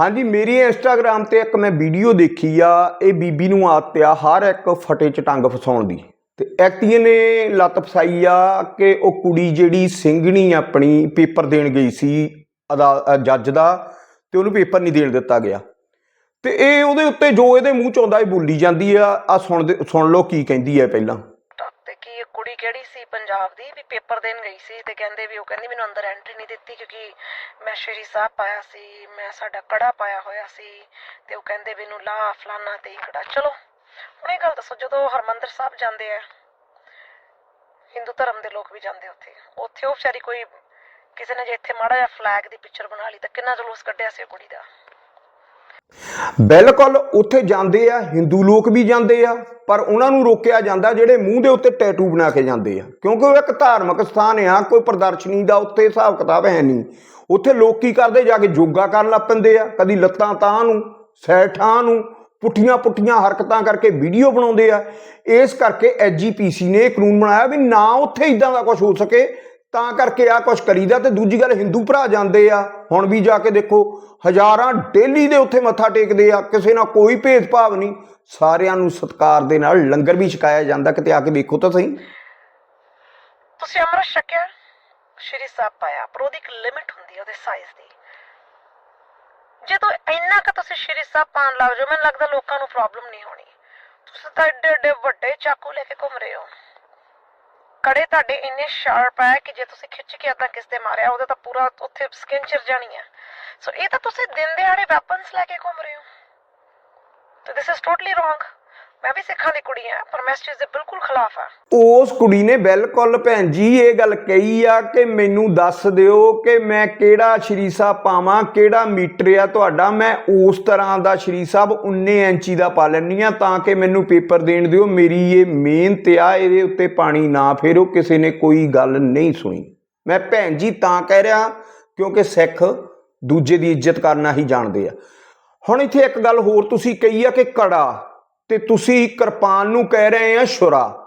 ਹਾਂਜੀ, ਮੇਰੀ ਇੰਸਟਾਗ੍ਰam ਤੇ ਇੱਕ ਮੈਂ ਵੀਡੀਓ ਦੇਖੀ ਆ, ਇਹ ਬੀਬੀ ਨੂੰ ਆਦਤ ਆ ਹਰ ਇੱਕ ਫਟੇ ਚ ਟੰਗ ਫਸਾਉਣ ਦੀ। ਤੇ ਐਕਟੀਏ ਨੇ ਲੱਤ ਫਸਾਈ ਆ ਕਿ ਉਹ ਕੁੜੀ ਜਿਹੜੀ ਸਿੰਘਣੀ ਆਪਣੀ ਪੇਪਰ ਦੇਣ ਗਈ ਸੀ, ਅਦਾ- ਜੱਜ ਦਾ, ਤੇ ਉਹਨੂੰ ਪੇਪਰ ਨਹੀਂ ਦੇਣ ਦਿੱਤਾ ਗਿਆ। ਤੇ ਇਹ ਉਹਦੇ ਉੱਤੇ ਜੋ ਇਹਦੇ ਮੂੰਹ ਚ ਆਉਂਦਾ, ਇਹ ਬੋਲੀ ਜਾਂਦੀ ਆ ਆ ਸੁਣ ਦੇ- ਸੁਣ ਲਓ ਕੀ ਕਹਿੰਦੀ ਹੈ ਪਹਿਲਾਂ। ਕੁੜੀ ਕਿਹੜੀ ਸੀ ਪੰਜਾਬ ਦੀ? ਵੀ ਪੇਪਰ ਦੇਣ ਗਈ ਸੀ ਤੇ ਕਹਿੰਦੇ ਵੀ ਉਹ ਕਹਿੰਦੀ ਮੈਨੂੰ ਅੰਦਰ ਐਂਟਰੀ ਨਹੀਂ ਦਿੱਤੀ ਕਿਉਂਕਿ ਮੈਂ ਸ਼੍ਰੀ ਸਾਹਿਬ ਪਾਇਆ ਸੀ, ਮੈਂ ਸਾਡਾ ਕੜਾ ਪਾਇਆ ਹੋਇਆ ਸੀ ਤੇ ਉਹ ਕਹਿੰਦੇ ਮੈਨੂੰ ਲਾ ਫਲਾਨਾ ਤੇ ਕੜਾ। ਚਲੋ, ਹੁਣ ਇਹ ਗੱਲ ਦੱਸੋ, ਜਦੋਂ ਹਰਮੰਦਰ ਸਾਹਿਬ ਜਾਂਦੇ ਆ, ਹਿੰਦੂ ਧਰਮ ਦੇ ਲੋਕ ਵੀ ਜਾਂਦੇ ਉੱਥੇ ਉੱਥੇ ਉਹ ਵਿਚਾਰੀ ਕੋਈ ਕਿਸੇ ਨੇ ਜੇ ਇੱਥੇ ਮਾੜਾ ਜਿਹਾ ਫਲੈਗ ਦੀ ਪਿਕਚਰ ਬਣਾ ਲਈ ਤਾਂ ਕਿੰਨਾ ਜਲੂਸ ਕੱਢਿਆ ਸੀ ਕੁੜੀ ਦਾ? ਬਿਲਕੁਲ ਉੱਥੇ ਜਾਂਦੇ ਆ, ਹਿੰਦੂ ਲੋਕ ਵੀ ਜਾਂਦੇ ਆ, ਪਰ ਉਹਨਾਂ ਨੂੰ ਰੋਕਿਆ ਜਾਂਦਾ ਜਿਹੜੇ ਮੂੰਹ ਦੇ ਉੱਤੇ ਟੈਟੂ ਬਣਾ ਕੇ ਜਾਂਦੇ ਆ। ਕਿਉਂਕਿ ਉਹ ਇੱਕ ਧਾਰਮਿਕ ਸਥਾਨ ਆ, ਕੋਈ ਪ੍ਰਦਰਸ਼ਨੀ ਦਾ ਉੱਤੇ ਹਿਸਾਬ ਕਿਤਾਬ ਹੈ ਨਹੀਂ। ਉੱਥੇ ਲੋਕ ਕੀ ਕਰਦੇ? ਜਾ ਕੇ ਯੋਗਾ ਕਰਨ ਲੱਗ ਪੈਂਦੇ ਆ, ਕਦੀ ਲੱਤਾਂ ਤਾਂ ਨੂੰ ਸੈਠਾਂ ਨੂੰ ਪੁੱਠੀਆਂ ਪੁੱਠੀਆਂ ਹਰਕਤਾਂ ਕਰਕੇ ਵੀਡੀਓ ਬਣਾਉਂਦੇ ਆ। ਇਸ ਕਰਕੇ ਐਜੀਪੀਸੀ ਨੇ ਇਹ ਕਾਨੂੰਨ ਬਣਾਇਆ ਵੀ ਨਾ ਉੱਥੇ ਇਦਾਂ ਦਾ ਕੁਝ ਹੋ ਸਕੇ ਤਾਂ ਕਰਕੇ ਆ ਕੁਝ ਕਰੀਦਾ ਤੇ ਦੂਜੀ ਗੱਲ ਹਿੰਦੂ ਭਰਾ ਜਾਂਦੇ ਆ। ਹੁਣ ਵੀ ਜਾ ਕੇ ਦੇਖੋ, ਹਜ਼ਾਰਾਂ ਡੇਲੀ ਦੇ ਉੱਥੇ ਮੱਥਾ ਟੇਕਦੇ ਆ, ਕਿਸੇ ਨਾਲ ਕੋਈ ਭੇਦਭਾਵ ਨਹੀਂ। ਸਾਰਿਆਂ ਨੂੰ ਸਤਿਕਾਰ ਦੇ ਨਾਲ ਲੰਗਰ ਵੀ ਛਕਾਇਆ ਜਾਂਦਾ, ਕਿਤੇ ਆ ਕੇ ਵੇਖੋ ਤਾਂ ਸਹੀ। ਤੁਸੀਂ ਅੰਮ੍ਰਿਤ ਛਕਿਆ? ਸ਼੍ਰੀ ਸਾਹਿਬ ਪਾਇਆ ਪਰ ਉਹਦੀ ਇੱਕ ਲਿਮਿਟ ਹੁੰਦੀ ਹੈ ਉਹਦੇ ਸਾਈਜ਼ ਦੀ। ਜਦੋਂ ਇੰਨਾ ਕੁ ਤੁਸੀਂ ਸ਼੍ਰੀ ਸਾਹਿਬ ਪਾਣ ਲੱਗ ਜਾਓ, ਮੈਨੂੰ ਲੱਗਦਾ ਲੋਕਾਂ ਨੂੰ ਪ੍ਰੋਬਲਮ ਨਹੀਂ ਹੋਣੀ। ਤੁਸੀਂ ਤਾਂ ਏਡੇ ਏਡੇ ਵੱਡੇ ਚਾਕੂ ਲੈ ਕੇ ਘੁੰਮ ਰਹੇ ਹੋ। ਕੜੇ ਤੁਹਾਡੇ ਇੰਨੇ ਸ਼ਾਰਪ ਹੈ ਕਿ ਜੇ ਤੁਸੀਂ ਖਿੱਚ ਕੇ ਏਦਾਂ ਕਿਸ ਤੇ ਮਾਰਿਆ, ਉਹਦੇ ਤਾਂ ਪੂਰਾ ਉੱਥੇ ਸਕਿਨ ਚਿਰ ਜਾਣੀ ਹੈ ਸੋ ਇਹ ਤਾਂ ਤੁਸੀਂ ਦਿਨ ਦਿਹਾੜੇ ਵੈਪਨਸ ਲੈ ਕੇ ਘੁੰਮ ਰਹੇ ਹੋ। ਤੇ ਦਿਸ ਇਜ਼ ਟੋਟਲੀ ਰੋਂਗ ਮੈਂ ਵੀ ਸਿੱਖਾਂ ਦੀ ਕੁੜੀ ਹਾਂ, ਪਰ ਮੈਂ ਇਸ ਚੀਜ਼ ਦੇ ਬਿਲਕੁਲ ਖਿਲਾਫ ਹਾਂ। ਉਸ ਕੁੜੀ ਨੇ ਬਿਲਕੁਲ ਭੈਣ ਜੀ, ਇਹ ਗੱਲ ਕਹੀ ਆ ਕਿ ਮੈਨੂੰ ਦੱਸ ਦਿਓ ਕਿ ਮੈਂ ਕਿਹੜਾ ਸ਼੍ਰੀ ਸਾਹਿਬ ਪਾਵਾਂ, ਕਿਹੜਾ ਮੀਟਰ ਆ ਤੁਹਾਡਾ। ਮੈਂ ਉਸ ਤਰ੍ਹਾਂ ਦਾ ਸ਼੍ਰੀ ਸਾਹਿਬ 19 ਇੰਚੀ ਦਾ ਪਾ ਲੈਂਦੀ ਆ ਤਾਂ ਕਿ ਮੈਨੂੰ ਪੇਪਰ ਦੇਣ ਦਿਓ। ਮੇਰੀ ਇਹ ਮਿਹਨਤ ਆ, ਇਹਦੇ ਉੱਤੇ ਪਾਣੀ ਨਾ ਫੇਰੋ, ਕਿਸੇ ਨੇ ਕੋਈ ਗੱਲ ਨਹੀਂ ਸੁਣੀ। ਮੈਂ ਭੈਣ ਜੀ ਤਾਂ ਕਹਿ ਰਿਹਾ ਕਿਉਂਕਿ ਸਿੱਖ ਦੂਜੇ ਦੀ ਇੱਜ਼ਤ ਕਰਨਾ ਹੀ ਜਾਣਦੇ ਆ। ਹੁਣ ਇੱਥੇ ਇੱਕ ਗੱਲ ਹੋਰ ਤੁਸੀਂ ਕਹੀ ਆ ਕਿ ਕੜਾ। ਤੇ ਤੁਸੀਂ ਕਿਰਪਾਨ ਨੂੰ ਕਹਿ ਰਹੇ ਆ ਛੁਰਾ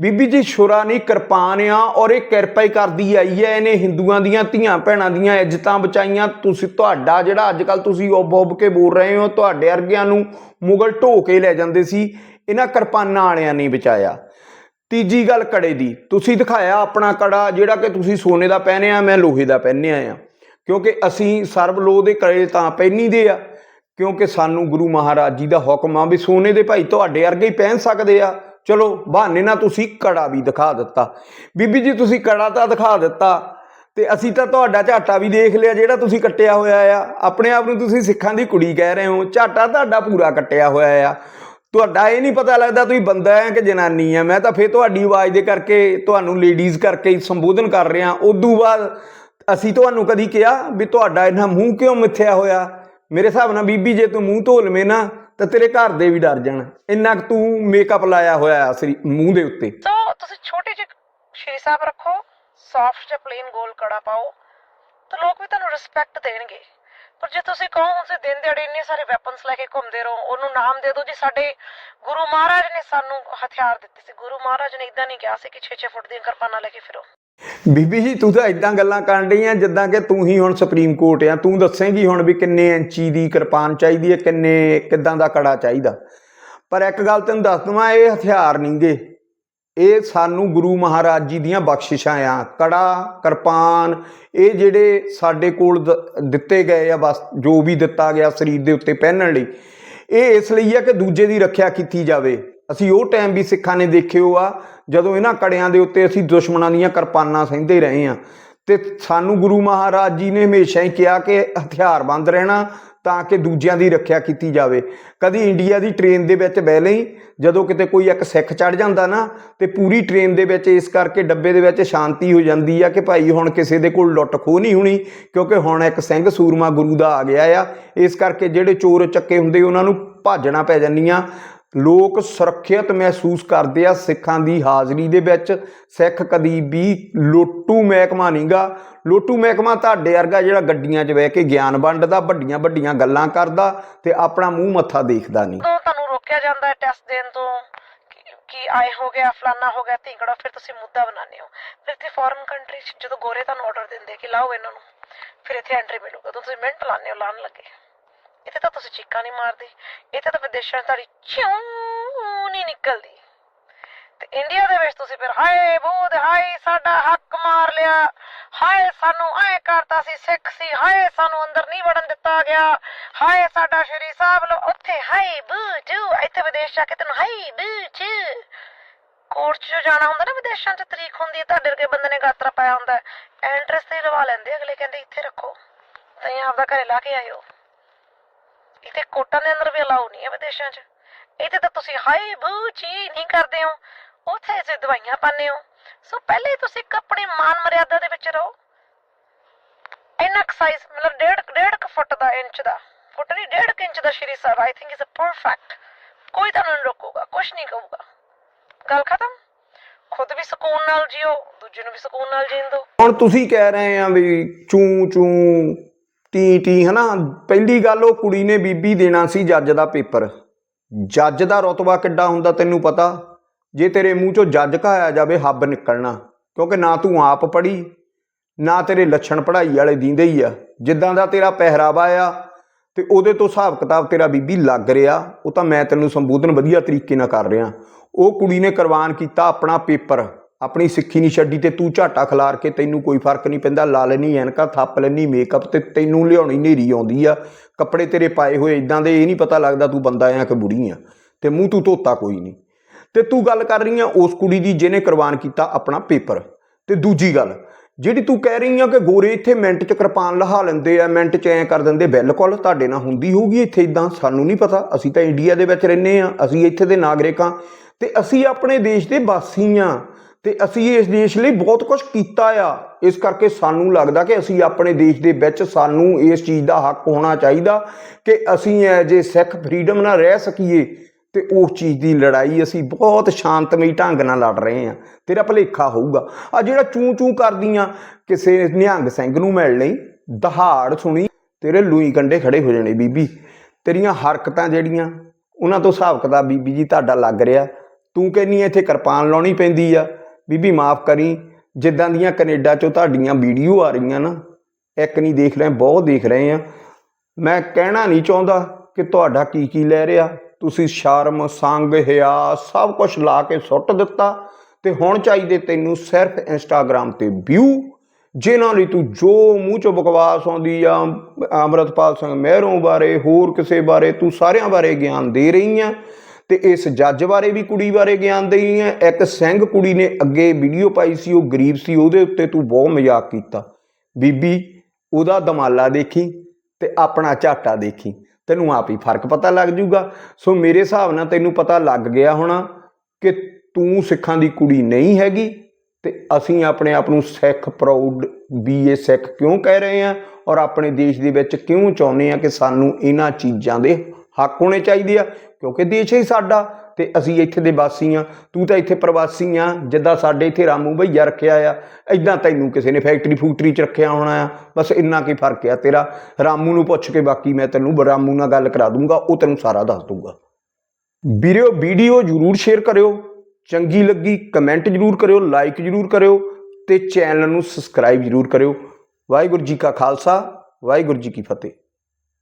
ਬੀਬੀ ਜੀ ਛੁਰਾ ਨਹੀਂ, ਕਿਰਪਾਨ ਆ ਔਰ ਇਹ ਕਿਰਪਾ ਹੀ ਕਰਦੀ ਆਈ ਹੈ। ਇਹਨੇ ਹਿੰਦੂਆਂ ਦੀਆਂ ਧੀਆਂ ਭੈਣਾਂ ਦੀਆਂ ਇੱਜ਼ਤਾਂ ਬਚਾਈਆਂ। ਤੁਸੀਂ ਤੁਹਾਡਾ ਜਿਹੜਾ ਅੱਜ ਕੱਲ ਤੁਸੀਂ ਉੱਬ ਉੱਬ ਕੇ ਬੋਲ ਰਹੇ ਹੋ, ਤੁਹਾਡੇ ਵਰਗਿਆਂ ਨੂੰ ਮੁਗਲ ਢੋ ਕੇ ਲੈ ਜਾਂਦੇ ਸੀ। ਇਹਨਾਂ ਕਿਰਪਾਨਾਂ ਵਾਲਿਆਂ ਨੇ ਬਚਾਇਆ। ਤੀਜੀ ਗੱਲ ਕੜੇ ਦੀ। ਤੁਸੀਂ ਦਿਖਾਇਆ ਆਪਣਾ ਕੜਾ, ਜਿਹੜਾ ਕਿ ਤੁਸੀਂ ਸੋਨੇ ਦਾ ਪਹਿਨਿਆ, ਮੈਂ ਲੋਹੇ ਦਾ ਪਹਿਨਿਆ ਆ। ਕਿਉਂਕਿ ਅਸੀਂ ਸਰਬ ਲੋਹ ਦੇ ਕੜੇ ਤਾਂ ਪਹਿਨੀ ਦੇ ਆ। ਕਿਉਂਕਿ ਸਾਨੂੰ ਗੁਰੂ ਮਹਾਰਾਜ ਜੀ ਦਾ ਹੁਕਮ ਆ ਵੀ ਸੋਨੇ ਦੇ ਭਾਈ ਤੁਹਾਡੇ ਵਰਗੇ ਹੀ ਪਹਿਨ ਸਕਦੇ ਆ। ਚਲੋ, ਬਹਾਨੇ ਨਾਲ ਤੁਸੀਂ ਕੜਾ ਵੀ ਦਿਖਾ ਦਿੱਤਾ। ਬੀਬੀ ਜੀ, ਤੁਸੀਂ ਕੜਾ ਤਾਂ ਦਿਖਾ ਦਿੱਤਾ ਤੇ ਅਸੀਂ ਤਾਂ ਤੁਹਾਡਾ ਝਾਟਾ ਵੀ ਦੇਖ ਲਿਆ ਜਿਹੜਾ ਤੁਸੀਂ ਕੱਟਿਆ ਹੋਇਆ ਆ। ਆਪਣੇ ਆਪ ਨੂੰ ਤੁਸੀਂ ਸਿੱਖਾਂ ਦੀ ਕੁੜੀ ਕਹਿ ਰਹੇ ਹੋ। ਝਾਟਾ ਤੁਹਾਡਾ ਪੂਰਾ ਕੱਟਿਆ ਹੋਇਆ ਆ। ਤੁਹਾਡਾ ਇਹ ਨਹੀਂ ਪਤਾ ਲੱਗਦਾ ਤੁਸੀਂ ਬੰਦਾ ਹੈ ਕਿ ਜਨਾਨੀ ਹੈ ਮੈਂ ਤਾਂ ਫੇਰ ਤੁਹਾਡੀ ਆਵਾਜ਼ ਦੇ ਕਰਕੇ ਤੁਹਾਨੂੰ ਲੇਡੀਜ਼ ਕਰਕੇ ਹੀ ਸੰਬੋਧਨ ਕਰ ਰਿਹਾ। ਉਦੋਂ ਬਾਅਦ ਅਸੀਂ ਤੁਹਾਨੂੰ ਕਦੀ ਕਿਹਾ ਵੀ ਤੁਹਾਡਾ ਇਹਨਾਂ ਮੂੰਹ ਕਿਉਂ ਮਿੱਥਿਆ ਹੋਇਆ? ਮੇਰੇ ਹਿਸਾਬ ਨਾਲ ਬੀਬੀ ਜੇ ਤੂੰ ਮੂੰਹ ਧੋ ਲਵੇਂ ਨਾ, ਤਾਂ ਤੇਰੇ ਘਰ ਦੇ ਵੀ ਡਰ ਜਾਣ। ਇੰਨਾ ਕੁ ਤੂੰ ਮੇਕਅਪ ਲਾਇਆ ਹੋਇਆ ਆ ਸਰੀ ਮੂੰਹ ਦੇ ਉੱਤੇ। ਸੋ ਤੁਸੀਂ ਛੋਟੇ ਜਿਹੇ ਸ਼੍ਰੀ ਰੱਖੋ ਸੌਫਟ ਜਿਹਾ ਪਲੇਨ ਗੋਲ ਕੜਾ ਪਾਓ, ਤਾਂ ਲੋਕ ਵੀ ਤੁਹਾਨੂੰ ਰਿਸਪੈਕਟ ਦੇਣਗੇ। ਪਰ ਜੇ ਤੁਸੀਂ ਕਹੋ ਉਸੇ ਦਿਨ ਦਿਹਾੜੇ ਇੰਨੇ ਸਾਰੇ ਵੈਪਨਸ ਲੈ ਕੇ ਘੁੰਮਦੇ ਰਹੋ, ਉਹਨੂੰ ਨਾਮ ਦੇ ਦਿਓ ਜੀ, ਸਾਡੇ ਗੁਰੂ ਮਹਾਰਾਜ ਨੇ ਸਾਨੂੰ ਹਥਿਆਰ ਦਿੱਤੇ ਸੀ। ਗੁਰੂ ਮਹਾਰਾਜ ਨੇ ਇਦਾਂ ਨਹੀਂ ਕਿਹਾ ਸੀ ਕਿ 6-6 ਫੁੱਟ ਦੀਆਂ ਕਿਰਪਾਨਾਂ ਲੈ ਕੇ ਫਿਰੋ। ਬੀਬੀ ਜੀ, ਤੂੰ ਤਾਂ ਇਦਾਂ ਗੱਲਾਂ ਕਰਨ ਡਈ ਆ ਜਿੱਦਾਂ ਕਿ ਤੂੰ ਹੀ ਹੁਣ ਸੁਪਰੀਮ ਕੋਰਟ ਆ। ਤੂੰ ਦੱਸੇਂਗੀ ਹੁਣ ਵੀ ਕਿੰਨੇ ਇੰਚੀ ਦੀ ਕਿਰਪਾਨ ਚਾਹੀਦੀ ਹੈ, ਕਿੰਨੇ, ਕਿੱਦਾਂ ਦਾ ਕੜਾ ਚਾਹੀਦਾ। ਪਰ ਇੱਕ ਗੱਲ ਤੈਨੂੰ ਦੱਸ ਦਵਾਂ, ਇਹ ਹਥਿਆਰ ਨਹੀਂਗੇ ਇਹ ਸਾਨੂੰ ਗੁਰੂ ਮਹਾਰਾਜ ਜੀ ਦੀਆਂ ਬਖਸ਼ਿਸ਼ਾਂ ਆ। ਕੜਾ, ਕਿਰਪਾਨ, ਇਹ ਜਿਹੜੇ ਸਾਡੇ ਕੋਲ ਦ- ਦਿੱਤੇ ਗਏ ਆ, ਬਸ ਜੋ ਵੀ ਦਿੱਤਾ ਗਿਆ ਸਰੀਰ ਦੇ ਉੱਤੇ ਪਹਿਨਣ ਲਈ, ਇਹ ਇਸ ਲਈ ਆ ਕਿ ਦੂਜੇ ਦੀ ਰੱਖਿਆ ਕੀਤੀ ਜਾਵੇ। ਅਸੀਂ ਉਹ ਟਾਈਮ ਵੀ ਸਿੱਖਾਂ ਨੇ ਦੇਖਿਓ ਆ ਜਦੋਂ ਇਹਨਾਂ ਕੜਿਆਂ ਦੇ ਉੱਤੇ ਅਸੀਂ ਦੁਸ਼ਮਣਾਂ ਦੀਆਂ ਕਿਰਪਾਨਾਂ ਸਹਿੰਦੇ ਰਹੇ ਆ ਤੇ ਸਾਨੂੰ ਗੁਰੂ ਮਹਾਰਾਜ ਜੀ ਨੇ ਹਮੇਸ਼ਾ ਹੀ ਕਿਹਾ ਕਿ ਹਥਿਆਰਬੰਦ ਰਹਿਣਾ ਤਾਂ ਕਿ ਦੂਜਿਆਂ ਦੀ ਰੱਖਿਆ ਕੀਤੀ ਜਾਵੇ। ਕਦੀ ਇੰਡੀਆ ਦੀ ਟ੍ਰੇਨ ਦੇ ਵਿੱਚ ਬਹਿ ਲਈ, ਜਦੋਂ ਕਿਤੇ ਕੋਈ ਇੱਕ ਸਿੱਖ ਚੜ ਜਾਂਦਾ ਨਾ, ਤੇ ਪੂਰੀ ਟ੍ਰੇਨ ਦੇ ਵਿੱਚ ਇਸ ਕਰਕੇ ਡੱਬੇ ਦੇ ਵਿੱਚ ਸ਼ਾਂਤੀ ਹੋ ਜਾਂਦੀ ਆ ਕਿ ਭਾਈ ਹੁਣ ਕਿਸੇ ਦੇ ਕੋਲ ਲੁੱਟ ਖੋਹ ਨਹੀਂ ਹੋਣੀ, ਕਿਉਂਕਿ ਹੁਣ ਇੱਕ ਸਿੰਘ ਸੂਰਮਾ ਗੁਰੂ ਦਾ ਆ ਗਿਆ ਆ। ਇਸ ਕਰਕੇ ਜਿਹੜੇ ਚੋਰ ਚੱਕੇ ਹੁੰਦੇ ਉਹਨਾਂ ਨੂੰ ਭਾਜਣਾ ਪੈ ਜਾਂਦੀਆਂ। ਲੋਕ ਸੁਰੱਖਿਅਤ ਮਹਿਸੂਸ ਕਰਦੇ ਆ ਸਿੱਖਾਂ ਦੀ ਹਾਜ਼ਰੀ ਦੇ ਵਿੱਚ। ਸਿੱਖ ਕਦੀ ਵੀ ਲੋਟੂ ਮਹਿਕਮਾ ਨਹੀਂਗਾ ਲੋਟੂ ਮਹਿਕਮਾ ਤੁਹਾਡੇ ਵਰਗਾ ਜਿਹੜਾ ਗੱਡੀਆਂ 'ਚ ਬਹਿ ਕੇ ਗਿਆਨ ਵੰਡਦਾ, ਵੱਡੀਆਂ ਵੱਡੀਆਂ ਗੱਲਾਂ ਕਰਦਾ ਤੇ ਆਪਣਾ ਮੂੰਹ ਮੱਥਾ ਦੇਖਦਾ ਨਹੀਂ। ਤੁਹਾਨੂੰ ਰੋਕਿਆ ਜਾਂਦਾ ਹੈ ਟੈਸਟ ਦੇਣ ਤੋਂ? ਕਿ- ਆਏ ਹੋ ਗਿਆ, ਫਲਾਨਾ ਹੋ ਗਿਆ ਢੀਂਗੜਾ ਫਿਰ ਤੁਸੀਂ ਮੁੱਦਾ ਬਣਾਉਂਦੇ ਹੋ। ਫਿਰ ਇੱਥੇ ਫੋਰਨ ਕੰਟਰੀ 'ਚ ਜਦੋਂ ਗੋਰੇ ਤੁਹਾਨੂੰ ਆਰਡਰ ਦਿੰਦੇ ਕਿ ਲਾਓ ਇਹਨਾਂ ਨੂੰ, ਫਿਰ ਇੱਥੇ ਐਂਟਰੀ ਮਿਲੂਗਾ। ਤੁਸੀਂ ਮਿੰਟ ਲਾਉਂਦੇ ਹੋ ਲਾਣ ਲੱਗੇ। ਇੱਥੇ ਤਾਂ ਤੁਸੀਂ ਚੀਕਾਂ ਨਹੀਂ ਮਾਰਦੇ। ਇੱਥੇ ਤਾਂ ਵਿਦੇਸ਼ਾਂ 'ਚ ਤੁਹਾਡੀ ਚਿਉਂ ਨਹੀਂ ਨਿਕਲਦੀ। ਤੇ ਇੰਡੀਆ ਦੇ ਵਿੱਚ ਤੁਸੀਂ ਫਿਰ ਹਾਏ ਬੋਧ ਹਾਏ ਸਾਡਾ ਹੱਕ ਮਾਰ ਲਿਆ। ਹਾਏ ਸਾਨੂੰ ਐ ਕਰਤਾ ਸੀ ਸਿੱਖ ਸੀ। ਹਾਏ ਸਾਨੂੰ ਅੰਦਰ ਨਹੀਂ ਵੜਨ ਦਿੱਤਾ ਗਿਆ। ਹਾਏ ਸਾਡਾ ਸ਼੍ਰੀ ਸਾਹਿਬ ਲੋ, ਉੱਥੇ ਹਾਏ ਬੂਜੂ ਇੱਥੇ ਵਿਦੇਸ਼ ਜਾ ਕੇ ਤੈਨੂੰ ਹਾਏ ਬੂਜੂ ਕੋਰਟ 'ਚ ਜਾਣਾ ਹੁੰਦਾ ਨਾ ਵਿਦੇਸ਼ਾਂ 'ਚ, ਤਰੀਕ ਹੁੰਦੀ ਹੈ, ਤੁਹਾਡੇ ਵਰਗੇ ਬੰਦੇ ਨੇ ਗਾਤਰਾ ਪਾਇਆ ਹੁੰਦਾ ਐਂਟਰੈਂਸ ਤੇ ਲਵਾ ਲੈਂਦੇ, ਅਗਲੇ ਕਹਿੰਦੇ ਇੱਥੇ ਰੱਖੋ। ਤੁਸੀਂ ਆਪਦਾ ਘਰੇ ਲਾ ਕੇ ਆਇਓ। ਇੱਥੇ ਕੋਟਾਂ ਦੇ ਅੰਦਰ ਵੀ ਅਲਾਉ ਨਹੀਂ ਹੈ ਵਿਦੇਸ਼ਾਂ 'ਚ। ਇੱਥੇ ਤਾਂ ਤੁਸੀਂ ਹਾਏ ਬੂਚੀ ਨਹੀਂ ਕਰਦੇ ਹੋ। ਉੱਥੇ ਜੇ ਦਵਾਈਆਂ ਪਾਉਂਦੇ ਹੋ। ਸੋ ਪਹਿਲੇ ਹੀ ਤੁਸੀਂ ਇੱਕ ਮਾਨ ਮਰਿਆਦਾ ਦੇ ਵਿੱਚ ਰਹੋ। ਇੰਨਾ ਸਾਈਜ਼ ਮਤਲਬ ਡੇਢ ਡੇਢ ਕੁ ਫੁੱਟ ਦਾ ਇੰਚ ਦਾ। ਫੁੱਟ ਨਹੀਂ, ਡੇਢ ਕੁ inch the Shri Sahib I think is a perfect ਕੋਈ ਤੁਹਾਨੂੰ ਨਹੀਂ ਰੋਕੂਗਾ ਕੁਝ ਨਹੀਂ ਕਹੂਗਾ। ਗੱਲ ਖਤਮ? ਖੁਦ ਵੀ ਸਕੂਨ ਨਾਲ ਜਿਓ, ਦੂਜੇ ਨੂੰ ਵੀ ਸਕੂਨ ਨਾਲ ਜੀਣ ਦਿਓ। ਹੁਣ ਤੁਸੀਂ ਕਹਿ ਰਹੇ ਆ ਵੀ ਚੂੰ ਚੂੰ ਟੀ ਟੀ, ਹਨਾ? ਪਹਿਲੀ ਗੱਲ ਉਹ ਕੁੜੀ ਨੇ ਬੀਬੀ ਦੇਣਾ ਸੀ ਜੱਜ ਦਾ ਪੇਪਰ। ਜੱਜ ਦਾ ਰਤਬਾ ਕਿੱਡਾ ਹੁੰਦਾ ਤੈਨੂੰ ਪਤਾ? ਜੇ ਤੇਰੇ ਮੂੰਹ ਚੋਂ ਜੱਜ ਕਹਾਇਆ ਜਾਵੇ, ਹੱਬ ਨਿਕਲਣਾ। ਕਿਉਂਕਿ ਨਾ ਤੂੰ ਆਪ ਪੜ੍ਹੀ, ਨਾ ਤੇਰੇ ਲੱਛਣ ਪੜ੍ਹਾਈ ਵਾਲੇ ਦਿੰਦੇ ਹੀ ਆ। ਜਿੱਦਾਂ ਦਾ ਤੇਰਾ ਪਹਿਰਾਵਾ ਆ ਤੇ ਉਹਦੇ ਤੋਂ ਹਿਸਾਬ ਕਿਤਾਬ ਤੇਰਾ ਬੀਬੀ ਲੱਗ ਰਿਹਾ, ਉਹ ਤਾਂ ਮੈਂ ਤੈਨੂੰ ਸੰਬੋਧਨ ਵਧੀਆ ਤਰੀਕੇ ਨਾਲ ਕਰ ਰਿਹਾ। ਉਹ ਕੁੜੀ ਨੇ ਕੁਰਬਾਨ ਕੀਤਾ ਆਪਣਾ ਪੇਪਰ। ਆਪਣੀ ਸਿੱਖੀ ਨਹੀਂ ਛੱਡੀ ਤੇ ਤੂੰ ਝਾਟਾ ਖਿਲਾਰ ਕੇ ਤੈਨੂੰ ਕੋਈ ਫ਼ਰਕ ਨਹੀਂ ਪੈਂਦਾ ਲਾ ਲੈਣੀ ਐਨਕਾ, ਥੱਪ ਲੈਣੀ ਮੇਕਅਪ ਤੇ ਤੈਨੂੰ ਲਿਆਉਣੀ ਨੇਰੀ ਆਉਂਦੀ ਆ। ਕੱਪੜੇ ਤੇਰੇ ਪਾਏ ਹੋਏ ਇਦਾਂ ਦੇ, ਇਹ ਨਹੀਂ ਪਤਾ ਲੱਗਦਾ ਤੂੰ ਬੰਦਾ ਆ ਕਿ ਬੁੜੀ ਆ। ਤੇ ਮੂੰਹ ਤੂੰ ਧੋਤਾ ਕੋਈ ਨਹੀਂ। ਤੇ ਤੂੰ ਗੱਲ ਕਰ ਰਹੀ ਆ ਉਸ ਕੁੜੀ ਦੀ ਜਿਹਨੇ ਕੁਰਬਾਨ ਕੀਤਾ ਆਪਣਾ ਪੇਪਰ ਤੇ ਦੂਜੀ ਗੱਲ, ਜਿਹੜੀ ਤੂੰ ਕਹਿ ਰਹੀ ਆ ਕਿ ਗੋਰੇ ਇੱਥੇ ਮਿੰਟ 'ਚ ਕਿਰਪਾਨ ਲਹਾ ਲੈਂਦੇ ਆ, ਮਿੰਟ 'ਚ ਐਂ ਕਰ ਦਿੰਦੇ, ਬਿਲਕੁਲ ਤੁਹਾਡੇ ਨਾਲ ਹੁੰਦੀ ਹੋਊਗੀ, ਇੱਥੇ ਇਦਾਂ ਸਾਨੂੰ ਨਹੀਂ ਪਤਾ। ਅਸੀਂ ਤਾਂ ਇੰਡੀਆ ਦੇ ਵਿੱਚ ਰਹਿੰਦੇ ਆ, ਅਸੀਂ ਇੱਥੇ ਦੇ ਨਾਗਰਿਕ ਆ। ਤੇ ਅਸੀਂ ਆਪਣੇ ਦੇਸ਼ ਦੇ ਵਾਸੀ ਆ। ਤੇ ਅਸੀਂ ਇਸ ਦੇਸ਼ ਲਈ ਬਹੁਤ ਕੁਝ ਕੀਤਾ ਆ। ਇਸ ਕਰਕੇ ਸਾਨੂੰ ਲੱਗਦਾ ਕਿ ਅਸੀਂ ਆਪਣੇ ਦੇਸ਼ ਦੇ ਵਿੱਚ ਸਾਨੂੰ ਇਸ ਚੀਜ਼ ਦਾ ਹੱਕ ਹੋਣਾ ਚਾਹੀਦਾ ਕਿ ਅਸੀਂ ਐਜ ਏ ਸਿੱਖ ਫਰੀडम ਨਾਲ ਰਹਿ ਸਕੀਏ ਤੇ ਉਸ ਚੀਜ਼ ਦੀ ਲੜਾਈ ਅਸੀਂ ਬਹੁਤ ਸ਼ਾਂਤਮਈ ਢੰਗ ਨਾਲ ਲੜ ਰਹੇ ਹਾਂ। ਤੇਰਾ ਭਲੇਖਾ ਹੋਊਗਾ। ਆ ਜਿਹੜਾ ਚੂੰ ਚੂ ਕਰਦੀਆਂ, ਕਿਸੇ ਨਿਹੰਗ ਸਿੰਘ ਨੂੰ ਮਿਲ ਲਈ ਦਹਾੜ ਸੁਣੀ, ਤੇਰੇ ਲੂਈ ਕੰਡੇ ਖੜੇ ਹੋ ਜਾਣੇ ਬੀਬੀ। ਤੇਰੀਆਂ ਹਰਕਤਾਂ ਜਿਹੜੀਆਂ, ਉਹਨਾਂ ਤੋਂ ਹਿਸਾਬ ਕਿਤਾਬ ਬੀਬੀ ਜੀ ਤੁਹਾਡਾ ਲੱਗ ਰਿਹਾ। ਤੂੰ ਕਹਿੰਨੀ ਇੱਥੇ ਕਿਰਪਾਨ ਲਾਉਣੀ ਪੈਂਦੀ ਆ। ਬੀਬੀ ਮਾਫ ਕਰੀ, ਜਿੱਦਾਂ ਦੀਆਂ ਕੈਨੇਡਾ ਚੋਂ ਤੁਹਾਡੀਆਂ ਵੀਡੀਓ ਆ ਰਹੀਆਂ ਨਾ, ਇੱਕ ਨਹੀਂ ਦੇਖ ਰਹੇ, ਬਹੁਤ ਦੇਖ ਰਹੇ ਆ। ਮੈਂ ਕਹਿਣਾ ਨਹੀਂ ਚਾਹੁੰਦਾ ਕਿ ਤੁਹਾਡਾ ਕੀ ਕੀ ਲੈ ਰਿਹਾ। ਤੁਸੀਂ ਸ਼ਰਮ, ਸੰਗ ਹਿਆ ਸਭ ਕੁਝ ਲਾ ਕੇ ਸੁੱਟ ਦਿੱਤਾ ਤੇ ਹੁਣ ਚਾਹੀਦੇ ਤੈਨੂੰ ਸਿਰਫ ਇੰਸਟਾਗ੍ਰam ਤੇ ਵਿਊ ਜਿਨ੍ਹਾਂ ਲਈ ਤੂੰ ਜੋ ਮੂੰਹ ਚੋਂ ਬਕਵਾਸ ਆਉਂਦੀ ਆ, ਅਮਰਤਪਾਲ ਸਿੰਘ ਮਹਿਰੋਂ ਬਾਰੇ, ਹੋਰ ਕਿਸੇ ਬਾਰੇ ਤੂੰ ਸਾਰਿਆਂ ਬਾਰੇ ਗਿਆਨ ਦੇ ਰਹੀ ਆ ਤੇ ਇਸ ਜੱਜ ਬਾਰੇ ਵੀ ਕੁੜੀ ਬਾਰੇ ਗਿਆਨ ਦੇਈ ਹੈ। ਇੱਕ ਸਿੰਘ ਕੁੜੀ ਨੇ ਅੱਗੇ ਵੀਡੀਓ ਪਾਈ ਸੀ, ਉਹ ਗਰੀਬ ਸੀ, ਉਹਦੇ ਉੱਤੇ ਤੂੰ ਬਹੁਤ ਮਜ਼ਾਕ ਕੀਤਾ। ਬੀਬੀ, ਉਹਦਾ ਦਮਾਲਾ ਦੇਖੀ ਤੇ ਆਪਣਾ ਝਾਟਾ ਦੇਖੀ। ਤੈਨੂੰ ਆਪ ਹੀ ਫ਼ਰਕ ਪਤਾ ਲੱਗ ਜੂਗਾ। ਸੋ ਮੇਰੇ ਹਿਸਾਬ ਨਾਲ ਤੈਨੂੰ ਪਤਾ ਲੱਗ ਗਿਆ ਹੋਣਾ ਕਿ ਤੂੰ ਸਿੱਖਾਂ ਦੀ ਕੁੜੀ ਨਹੀਂ ਹੈਗੀ ਤੇ ਅਸੀਂ ਆਪਣੇ ਆਪ ਨੂੰ ਸਿੱਖ ਪ੍ਰਾਊਡ ਬੀਏ ਸਿੱਖ ਕਿਉਂ ਕਹਿ ਰਹੇ ਆ ਔਰ ਆਪਣੇ ਦੇਸ਼ ਦੇ ਵਿੱਚ ਕਿਉਂ ਚਾਹੁੰਦੇ ਆ ਕਿ ਸਾਨੂੰ ਇਹਨਾਂ ਚੀਜ਼ਾਂ ਦੇ ਹੱਕ ਹੋਣੇ ਚਾਹੀਦੇ ਆ, ਕਿਉਂਕਿ ਦੇਸ਼ ਹੀ ਸਾਡਾ ਤੇ ਅਸੀਂ ਇੱਥੇ ਦੇ ਵਾਸੀ ਆ ਤੂੰ ਤਾਂ ਇੱਥੇ ਪ੍ਰਵਾਸੀ ਆ, ਜਿੱਦਾਂ ਸਾਡੇ ਇੱਥੇ ਰਾਮੂ ਭਈਆ ਰੱਖਿਆ ਆ ਐਦਾਂ ਤੈਨੂੰ ਕਿਸੇ ਨੇ ਫੈਕਟਰੀ ਫੂਕਟਰੀ ਚ ਰੱਖਿਆ ਹੋਣਾ ਆ। ਬਸ ਇੰਨਾ ਕੀ ਫ਼ਰਕ ਆ ਤੇਰਾ। ਰਾਮੂ ਨੂੰ ਪੁੱਛ ਕੇ ਬਾਕੀ ਮੈਂ ਤੈਨੂੰ ਰਾਮੂ ਨਾਲ ਗੱਲ ਕਰਾ ਦੂੰਗਾ, ਉਹ ਤੈਨੂੰ ਸਾਰਾ ਦੱਸ ਦੂੰਗਾ। ਵੀਡੀਓ ਵੀਡੀਓ ਜਰੂਰ ਸ਼ੇਅਰ ਕਰਿਓ। ਚੰਗੀ ਲੱਗੀ ਕਮੈਂਟ ਜਰੂਰ ਕਰਿਓ ਲਾਈਕ ਜਰੂਰ ਕਰਿਓ ਤੇ ਚੈਨਲ ਨੂੰ ਸਬਸਕ੍ਰਾਈਬ ਜਰੂਰ ਕਰਿਓ। ਵਾਹਿਗੁਰੂ ਜੀ ਕਾ ਖਾਲਸਾ, ਵਾਹਿਗੁਰੂ ਜੀ ਕੀ ਫਤਿਹ।